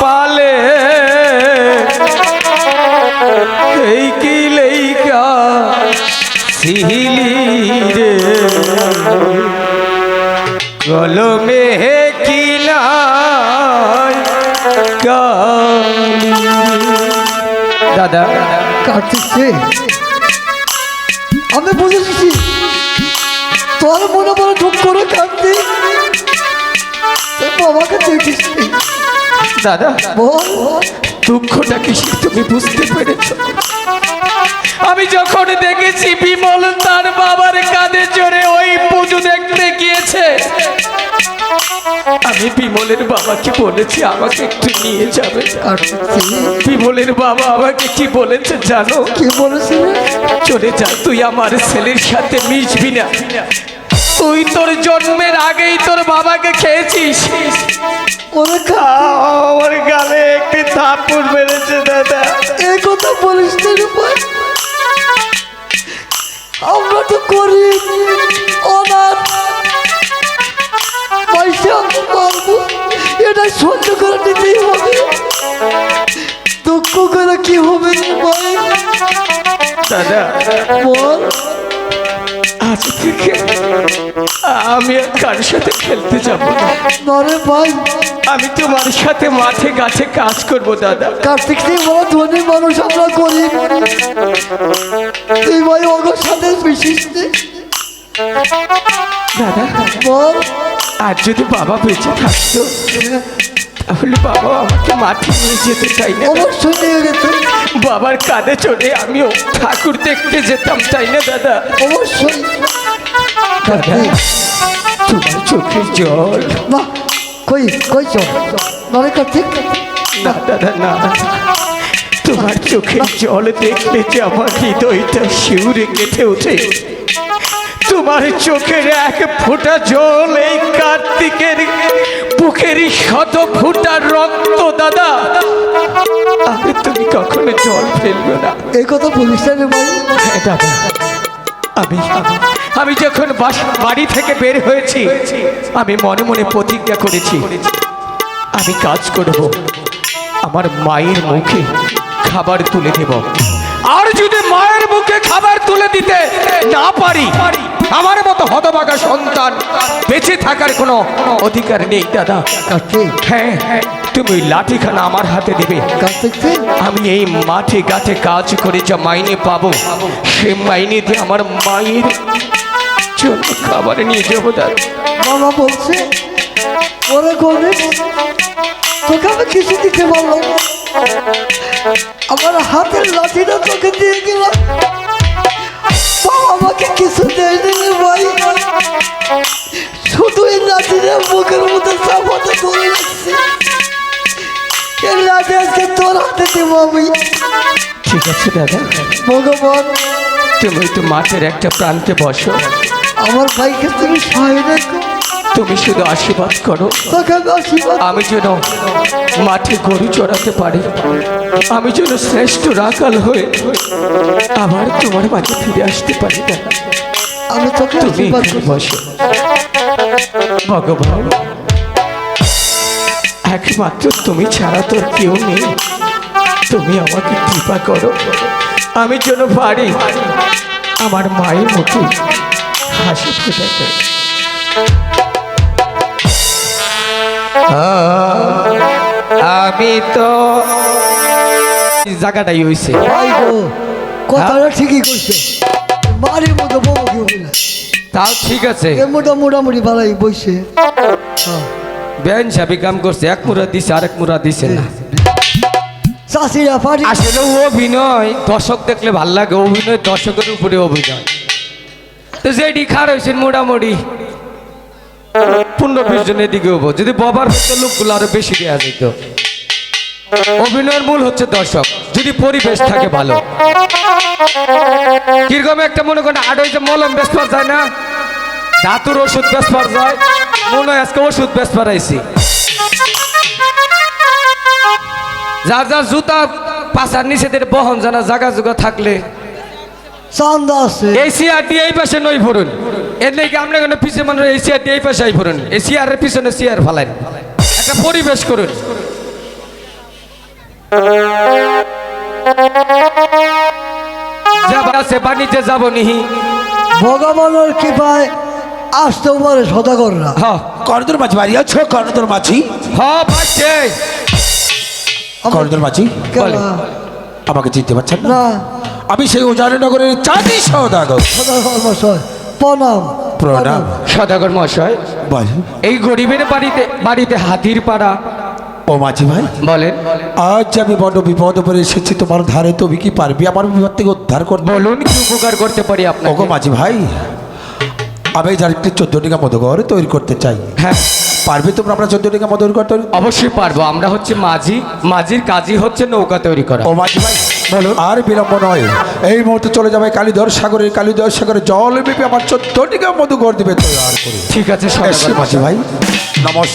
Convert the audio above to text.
পালে এই কি লেইকা সিহিলি রে? কলমে হে কিলা। দাদা কাটছে আমি বুঝেছি। তোর মনে মনে ঢুক করে কাটতি বাবাকে দেখিস দাদা দুঃখটা কিসের তুমি বুঝতে পেরেছ? আমি যখন দেখেছি বিমল তার বাবার কাঁধে চড়ে ওই পুজো দেখতে গিয়েছে আমি বিমলের বাবাকে বলেছি আমাকে একটু নিয়ে যাবে। বিমলের বাবা আমাকে কি বলেছে জানো? কি বলেছিল চলে যা তুই আমার ছেলের সাথে মিশবি না। তুই তোর জন্মের আগেই তোর বাবাকে খেয়েছিস। ওরে খা আমার গালে একটি থাপ্পড় মেরেছে দাদা। এই কথা বলিস আমরা তো করি অনাথ পয়সা আমি এটা সহ্য করে নিতেই হবে। দুঃখ করে কি হবে দাদা। বল। আজ থেকে আমি আর কার সাথে খেলতে যাব না? নরে ভাই। আমি তোমার সাথে মাঠে গাছে কাজ করব দাদা। কার্তিক সিং বড় ধনী মানুষ আমরা করি তুই ভাই ওগোর সাথে মিশিস দাদা আর যদি বাবা বেঁচে থাকতো তাহলে বাবা আমাকে মাঠে নিয়ে যেতে চাই না। অবশ্যই নিয়ে যেত। বাবার কাঁধে চড়ে আমিও ঠাকুর দেখতে যেতাম তাই না দাদা? অবশ্যই। দাদা তোমার চোখের জল। না কই কই চল? নরে কার্তিক না দাদা না। তোমার চোখের জল দেখলে যে আমার হৃদয়টা শিউরে কেটে ওঠে। তোমার চোখের এক ফোঁটা জল এই কার্তিকের বুকের শত ফোঁটা রক্ত দাদা। আরে তুমি কখনো জল ফেলবে না। এই কথা বলিস না ভাই। হ্যাঁ দাদা। আমি আমি যখন বাড়ি থেকে বের হয়েছি আমি মনে মনে প্রতিজ্ঞা করেছি আমি কাজ করব। আমার মায়ের মুখে খাবার তুলে দেব। আর যদি মায়ের মুখে খাবার তুলে দিতে না পারি আমার মতো হতভাগা সন্তান বেঁচে থাকার কোনো অধিকার নেই দাদা। হ্যাঁ তুমি লাঠিখানা আমার হাতে দেবে। আমি এই মাঠে গাছে কাজ করে যা মাইনে পাবো সে মাইনে দিয়ে আমার মায়ের জন্য খাবার নিয়ে যাব দাদা। বাবা বলছে ওরে তোকে আমি কিছু দিতে পারলাম আমার হাতের লাঠিটা তোকে দিয়ে গেলাম দেবো আমি ঠিক আছে দাদা। ভগবান। তুমি একটু মাঠের একটা প্রান্তে বসো। আমার ভাইকে তুমি সহায় রেখো তুমি শুধু আশীর্বাদ করো। আমি যেন মাঠে গরু চড়াতে পারি। আমি যেন শ্রেষ্ঠ রাখাল হয়ে আবার তোমার মাঝে ফিরে আসতে পারি আমি তোকে বসো। ভগবান একমাত্র তুমি ছাড়া তোর কেউ নেই। তুমি আমাকে কৃপা করো। আমি যেন পারি আমার মায়ের মুখে হাসি ফোটাতে। আমি তো জায়গাটাই হয়েছে কথাটা ঠিকই কইছো। বাড়ির মতো বউ তাও ঠিক আছে। মোটা মোটামুটি ভালোই বইছে। বেন সাবি কাম করছে এক মুরা দিছে আরেক মুরা দিছে না। আসলে অভিনয় দর্শক দেখলে ভালো লাগে, অভিনয় দর্শকের উপরে অভিনয়। তো যেটি খার হয়েছেন মোটামুটি। পনেরো বিশ জনের দিকে হব। যদি ববার লোকগুলো আরও বেশি দেওয়া যেত। অভিনয়ের মূল হচ্ছে দর্শক। যদি পরিবেশ থাকে ভালো। কীরকম একটা মনে করেন, আট হয়েছে মলম পাওয়া যায় না? ধাতুর ওষুধ বেশ পাওয়া যায়। মনে হয় আজকে ওষুধ বেশ পারাইছি। যার যার জুতা পাশার নিচেদের বহন জানা জাগা জুগা থাকলে। এই পাশে নই ভরুন। এর লেগে আমরা কোনো পিছিয়ে মানুষ এই চেয়ার এই পাশে আই ভরুন? এই চেয়ারের পিছনে একটা পরিবেশ করুন। আছে বাণিজ্যে যাব নিহি। ভগবানের কৃপায় আসতেও পারে সদাগররা। হ্যাঁ কর্ণদর মাঝি বাড়ি আছো কর্ণদর মাঝি। হ্যাঁ পাচ্ছে কর্ণদর মাঝি। আমাকে চিনতে পারছেন না? আমি সেই উজাননগরের চাঁদি সৌদাগর। সদাগর মশাই প্রণাম। প্রণাম। সদাগর মশাই বল। এই গরিবের বাড়িতে বাড়িতে হাতির পাড়া। ও মাঝি ভাই বলেন। আজ আমি বড় বিপদ উপরে এসেছি তোমার ধারে তুমি কি পারবি? আমার বিপদ থেকে উদ্ধার করবে বলুন কি উপকার করতে পারি ওগো আপনাকে মাঝি ভাই আমি যার একটি চোদ্দ টিকা মধুঘর তৈরি করতে চাই। হ্যাঁ। পারবে তোমরা আমরা চোদ্দ মতো করতে তৈরি? অবশ্যই পারব। আমরা হচ্ছে মাঝি। মাঝির কাজই হচ্ছে নৌকা তৈরি করা। ও মাঝি ভাই বলুন। আর বিলম্ব নয়। এই মুহূর্তে চলে যাবে কালীধর সাগরের কালীধর সাগরে জল বেপে আমার চোদ্দ মধু গড় দিবে তৈরি। ঠিক আছে ভাই। নমস্কার।